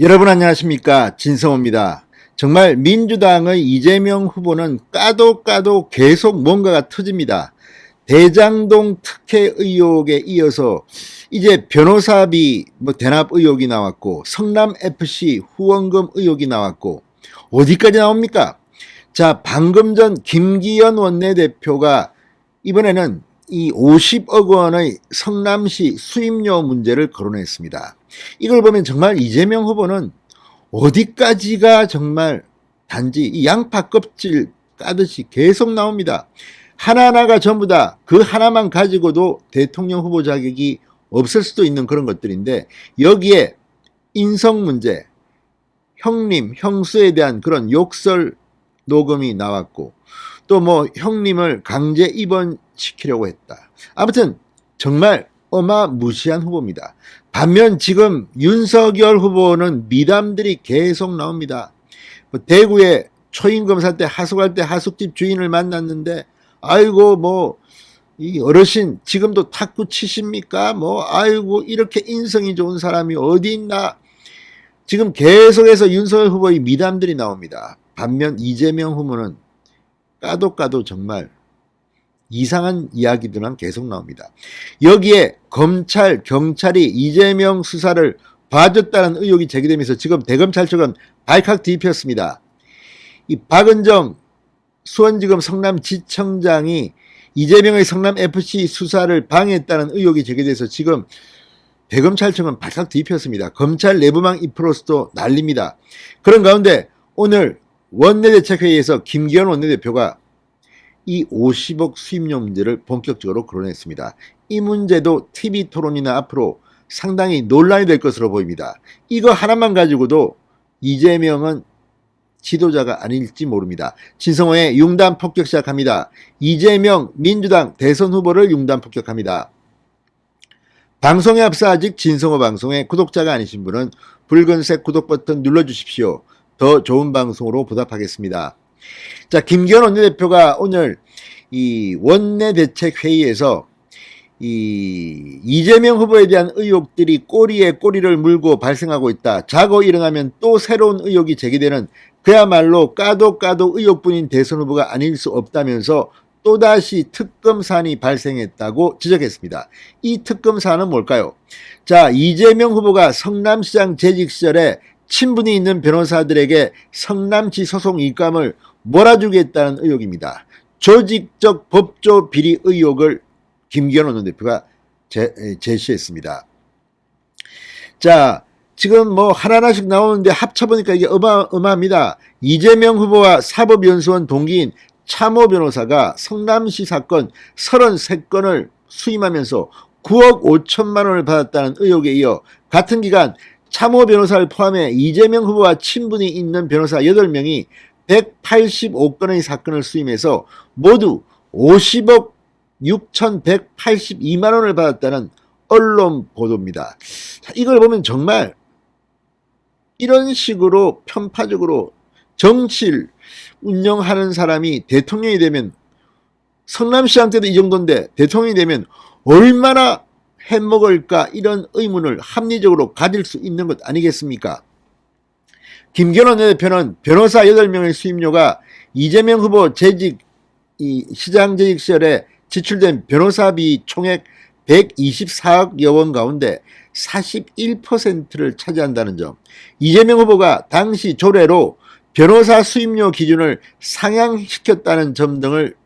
여러분 안녕하십니까 진성호입니다. 정말 민주당의 이재명 후보는 까도 까도 계속 뭔가가 터집니다. 대장동 특혜 의혹에 이어서 이제 변호사비 뭐 대납 의혹이 나왔고 성남 FC 후원금 의혹이 나왔고 어디까지 나옵니까? 자 방금 전 김기현 원내대표가 이번에는 이 50억 원의 성남시 수임료 문제를 거론했습니다. 이걸 보면 정말 이재명 후보는 어디까지가 정말 단지 이 양파 껍질 까듯이 계속 나옵니다. 하나하나가 전부 다 그 하나만 가지고도 대통령 후보 자격이 없을 수도 있는 그런 것들인데 여기에 인성 문제, 형님, 형수에 대한 그런 욕설 녹음이 나왔고 또 뭐 형님을 강제 입원 시키려고 했다. 아무튼 정말 어마무시한 후보입니다. 반면 지금 윤석열 후보는 미담들이 계속 나옵니다. 뭐 대구에 초임금 살때 하숙할 때 하숙집 주인을 만났는데 아이고 뭐 이 어르신 지금도 탁구 치십니까? 뭐 아이고 이렇게 인성이 좋은 사람이 어디 있나? 지금 계속해서 윤석열 후보의 미담들이 나옵니다. 반면 이재명 후보는 까도 까도 정말 이상한 이야기들만 계속 나옵니다. 여기에 검찰, 경찰이 이재명 수사를 봐줬다는 의혹이 제기되면서 지금 대검찰청은 발칵 뒤집혔습니다. 이 박은정 수원지검 성남지청장이 이재명의 성남FC 수사를 방해했다는 의혹이 제기돼서 지금 대검찰청은 발칵 뒤집혔습니다. 검찰 내부망 이프로스도 난립니다. 그런 가운데 오늘 원내대책회의에서 김기현 원내대표가 이 50억 수입료 문제를 본격적으로 거론했습니다. 이 문제도 TV 토론이나 앞으로 상당히 논란이 될 것으로 보입니다. 이거 하나만 가지고도 이재명은 지도자가 아닐지 모릅니다. 진성호의 융단 폭격 시작합니다. 이재명 민주당 대선 후보를 융단 폭격합니다. 방송에 앞서 아직 진성호 방송의 구독자가 아니신 분은 붉은색 구독 버튼 눌러주십시오. 더 좋은 방송으로 보답하겠습니다. 자, 김기현 원내대표가 오늘 이 원내대책 회의에서 이 이재명 후보에 대한 의혹들이 꼬리에 꼬리를 물고 발생하고 있다. 자고 일어나면 또 새로운 의혹이 제기되는 그야말로 까도 까도 의혹뿐인 대선 후보가 아닐 수 없다면서 또다시 특검 사안이 발생했다고 지적했습니다. 이 특검 사안은 뭘까요? 자, 이재명 후보가 성남시장 재직 시절에 친분이 있는 변호사들에게 성남시 소송 입감을 몰아주겠다는 의혹입니다. 조직적 법조 비리 의혹을 김기현 원내대표가 제, 제시했습니다. 자, 지금 뭐 하나하나씩 나오는데 합쳐보니까 이게 어마 어마합니다. 이재명 후보와 사법연수원 동기인 참호 변호사가 성남시 사건 33건을 수임하면서 9억 5천만 원을 받았다는 의혹에 이어 같은 기간 참호 변호사를 포함해 이재명 후보와 친분이 있는 변호사 8명이 185건의 사건을 수임해서 모두 50억 6,182만 원을 받았다는 언론 보도입니다. 자, 이걸 보면 정말 이런 식으로 편파적으로 정치를 운영하는 사람이 대통령이 되면 성남시장 때도 이 정도인데 대통령이 되면 얼마나 해먹을까 이런 의문을 합리적으로 가질 수 있는 것 아니겠습니까? 김경원 대표는 변호사 8명의 수임료가 이재명 후보 재직 이 시장 재직 시절에 지출된 변호사비 총액 124억여 원 가운데 41%를 차지한다는 점. 이재명 후보가 당시 조례로 변호사 수임료 기준을 상향시켰다는 점 등을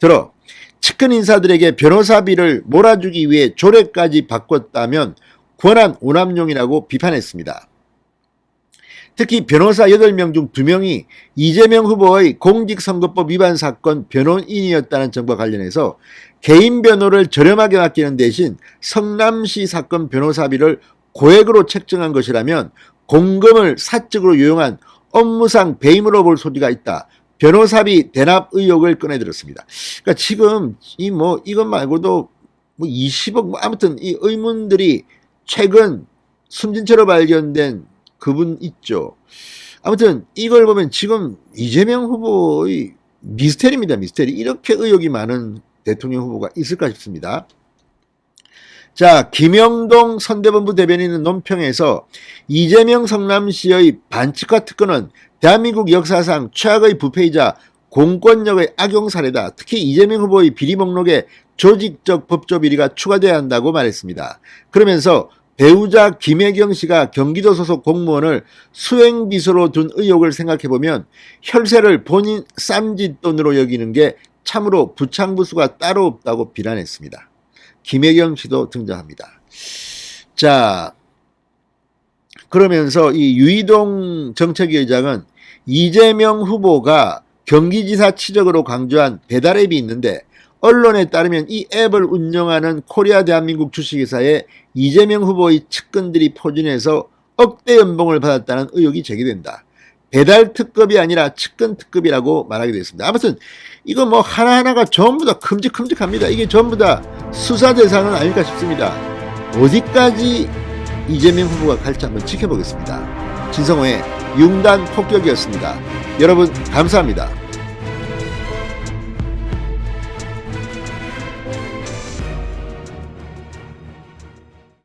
들어 측근 인사들에게 변호사비를 몰아주기 위해 조례까지 바꿨다면 권한 오남용이라고 비판했습니다. 특히 변호사 8명 중 2명이 이재명 후보의 공직선거법 위반 사건 변호인이었다는 점과 관련해서 개인 변호를 저렴하게 맡기는 대신 성남시 사건 변호사비를 고액으로 책정한 것이라면 공금을 사적으로 요용한 업무상 배임으로 볼 소지가 있다. 변호사비 대납 의혹을 꺼내들었습니다. 그러니까 지금 이 뭐 이것 말고도 뭐 20억 뭐 아무튼 이 의문들이 최근 숨진 채로 발견된 그분 있죠. 아무튼 이걸 보면 지금 이재명 후보의 미스테리입니다. 미스테리. 이렇게 의혹이 많은 대통령 후보가 있을까 싶습니다. 자, 김영동 선대본부 대변인은 논평에서 이재명 성남시의 반칙화 특권은 대한민국 역사상 최악의 부패이자 공권력의 악용 사례다. 특히 이재명 후보의 비리 목록에 조직적 법조 비리가 추가돼야 한다고 말했습니다. 그러면서 배우자 김혜경 씨가 경기도 소속 공무원을 수행비서로 둔 의혹을 생각해보면 혈세를 본인 쌈짓돈으로 여기는 게 참으로 부창부수가 따로 없다고 비난했습니다. 김혜경 씨도 등장합니다. 자, 그러면서 이 유이동 정책위 의장은 이재명 후보가 경기지사 치적으로 강조한 배달앱이 있는데 언론에 따르면 이 앱을 운영하는 코리아 대한민국 주식회사에 이재명 후보의 측근들이 포진해서 억대 연봉을 받았다는 의혹이 제기된다. 배달 특급이 아니라 측근 특급이라고 말하게 됐습니다. 아무튼 이거 뭐 하나하나가 전부 다 큼직큼직합니다. 이게 전부 다 수사 대상은 아닐까 싶습니다. 어디까지 이재명 후보가 갈지 한번 지켜보겠습니다. 진성호의 융단 폭격이었습니다. 여러분 감사합니다.